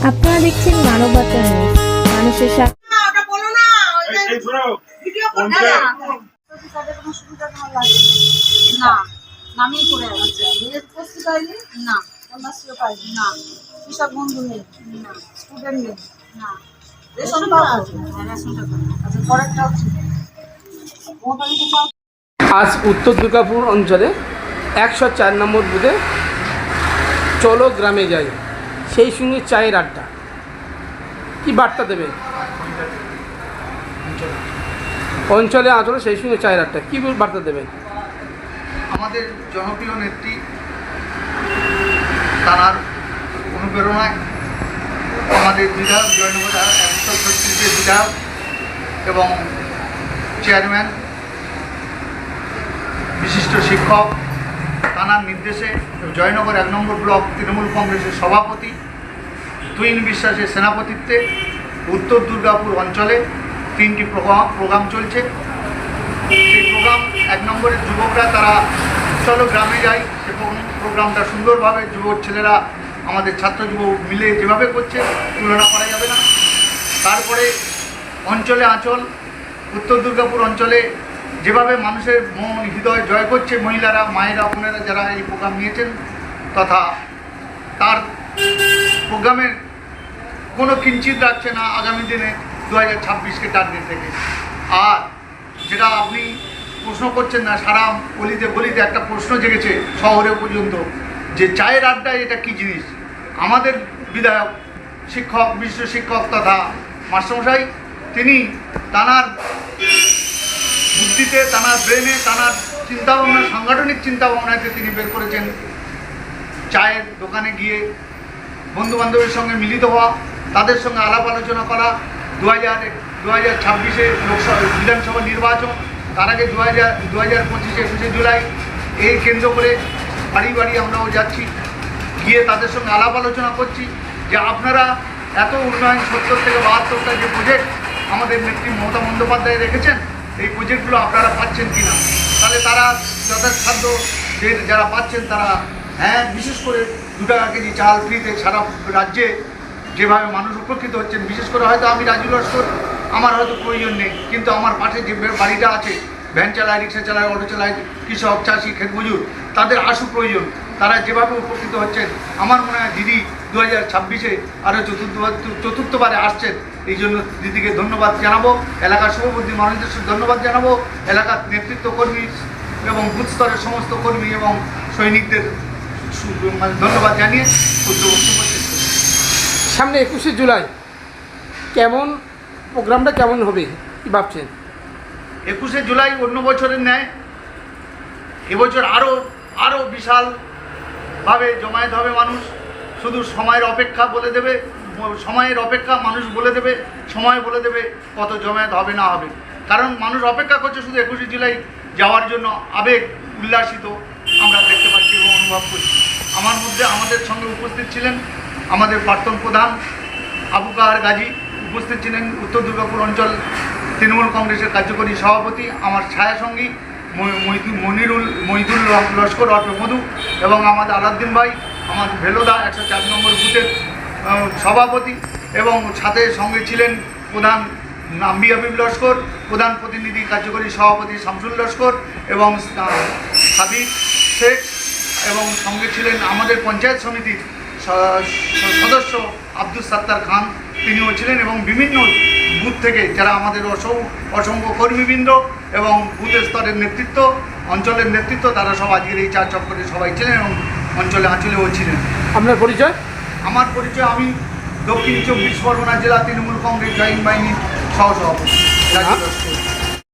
আপনারা দেখছেন মানবতা নিউজ মানুষের সাথে না, নামেই করে উপস্থিত হয়নি? না কন্যাশ্রী পায়নি? না কৃষক বন্ধু নেই? না স্টুডেন্ট নেই? না রেশন পাওয়া আছে? রেশনটা আচ্ছা, পরেরটা হচ্ছে? আজ উত্তর দুর্গাপুর অঞ্চলে একশো চার নম্বর বুথে চলো গ্রামে যাই সেই সঙ্গে চায়ের আড্ডা। কি বার্তা দেবে? অঞ্চলে আচলে সেই সঙ্গে চায়ের আড্ডা। কী বার্তা দেবেন আমাদের জনপ্রিয় নেত্রী, তার অনুপ্রেরণায় আমাদের বিধায়ক জয়নগর বিধায়ক এবং চেয়ারম্যান বিশিষ্ট শিক্ষক তানার নির্দেশে জয়নগর এক নম্বর ব্লক তৃণমূল কংগ্রেসের সভাপতি তুইন বিশ্বাসের সেনাপতিত্বে উত্তর দুর্গাপুর অঞ্চলে তিনটি প্রোগ্রাম চলছে। সেই প্রোগ্রাম এক নম্বরের যুবকরা তারা চলো গ্রামে সে প্রোগ্রাম- প্রোগ্রামটা সুন্দরভাবে যুবক ছেলেরা, আমাদের ছাত্র যুবক মিলে যেভাবে করছে, তুলনা করা যাবে না। তারপরে অঞ্চলে আঁচল, উত্তর দুর্গাপুর অঞ্চলে যেভাবে মানুষের মন, হৃদয় জয় করছে, মহিলারা, মায়েরা, বোনেরা যারা এই প্রোগ্রাম নিয়েছেন তথা তার প্রোগ্রামের কোনো কিঞ্চিত রাখছে না আগামী দিনে দু হাজার ছাব্বিশকে টার্গেট থেকে। আর যেটা আপনি প্রশ্ন করছেন না, সারা গলিতে গলিতে একটা প্রশ্ন জেগেছে শহরে পর্যন্ত যে চায়ের আড্ডায় এটা কি জিনিস? আমাদের বিধায়ক, শিক্ষক বিশ্ব শিক্ষক তথা মাস্টারমশাই, তিনি তানার বুদ্ধিতে তানার ব্রেনে তানার চিন্তাভাবনা, সাংগঠনিক চিন্তাভাবনাকে তিনি বের করেছেন। চায়ের দোকানে গিয়ে বন্ধু বান্ধবের সঙ্গে মিলিত হওয়া, তাদের সঙ্গে আলাপ আলোচনা করা দু হাজার দু হাজার ছাব্বিশে লোকসভা, বিধানসভা নির্বাচন, তার আগে দু হাজার দু হাজার পঁচিশে একুশে জুলাই, এই কেন্দ্র করে বাড়ি বাড়ি আমরাও যাচ্ছি। গিয়ে তাদের সঙ্গে আলাপ আলোচনা করছি যে আপনারা এত উন্নয়ন সত্তর থেকে বাহাত্তরটা যে প্রজেক্ট আমাদের নেত্রী মমতা বন্দ্যোপাধ্যায় রেখেছেন এই প্রজেক্টগুলো আপনারা পাচ্ছেন কি না তাহলে তারা যথাসাধ্য যে যারা পাচ্ছেন তারা হ্যাঁ বিশেষ করে দু টাকা কেজি চাল ফ্রিতে সারা রাজ্যে যেভাবে মানুষ উপকৃত হচ্ছেন, বিশেষ করে হয়তো আমি রাজু লস্কর, আমার হয়তো প্রয়োজন নেই। কিন্তু আমার পাশে যে বাড়িটা আছে, ভ্যান চালায়, রিক্সা চালায়, অটো চালায়, কৃষক, চাষি ক্ষেত মজুর তাদের আশু প্রয়োজন। তারা যেভাবে উপকৃত হচ্ছেন আমার মনে হয় দিদি দু হাজার ছাব্বিশে আরও চতুর্থবার চতুর্থবারে আসছেন এই জন্য দিদিকে ধন্যবাদ জানাব এলাকার সভাপতি মানুষদের ধন্যবাদ জানাব এলাকার নেতৃত্ব কর্মী এবং বুথ স্তরের সমস্ত কর্মী এবং সৈনিকদের মানে ধন্যবাদ জানিয়ে। সামনে একুশে জুলাই কেমন প্রোগ্রামটা কেমন হবে কি ভাবছেন একুশে জুলাই অন্য বছরের ন্যায় এবছর আরও আরও বিশালভাবে জমায়েত হবে মানুষ, শুধু সময়ের অপেক্ষা বলে দেবে, সময়ের অপেক্ষা মানুষ বলে দেবে, সময় বলে দেবে কত জমায়েত হবে না হবে। কারণ মানুষ অপেক্ষা করছে শুধু একুশে জুলাই যাওয়ার জন্য আবেগ উল্লাসিত আমরা দেখতে পাচ্ছি এবং অনুভব করছি। আমার মধ্যে আমাদের সঙ্গে উপস্থিত ছিলেন আমাদের প্রাক্তন প্রধান আবু কাহার গাজী, উপস্থিত ছিলেন উত্তর দুর্গাপুর অঞ্চল তৃণমূল কংগ্রেসের কার্যকরী সভাপতি, আমার ছায়াসঙ্গী মনিরুল মহিদুল লস্কর অর্থ মধু এবং আমাদের আলাদ্দিন ভাই আমার ভেলোদা, একশো চার নম্বর বুথের সভাপতি এবং সাথে সঙ্গে ছিলেন প্রধান নাম্বি হাবিব লস্কর, প্রধান প্রতিনিধি কার্যকরী সভাপতি শামসুল লস্কর এবং সাদিক শেখ এবং সঙ্গে ছিলেন আমাদের পঞ্চায়েত সমিতির সদস্য আব্দুল সাত্তার খান। তিনিও ছিলেন এবং বিভিন্ন বুথ থেকে যারা আমাদের অসং, অসংখ্য কর্মীবৃন্দ এবং বুথ স্তরের নেতৃত্ব অঞ্চলের নেতৃত্ব তারা সব আজকের এই চার চক্করে সবাই ছিলেন এবং অঞ্চলে আঁচলেও ছিলেন। আপনার পরিচয়? আমার পরিচয় আমি দক্ষিণ চব্বিশ পরগনা জেলা তৃণমূল কংগ্রেস জয়েন্ট বাহিনীর সহসভাপতি।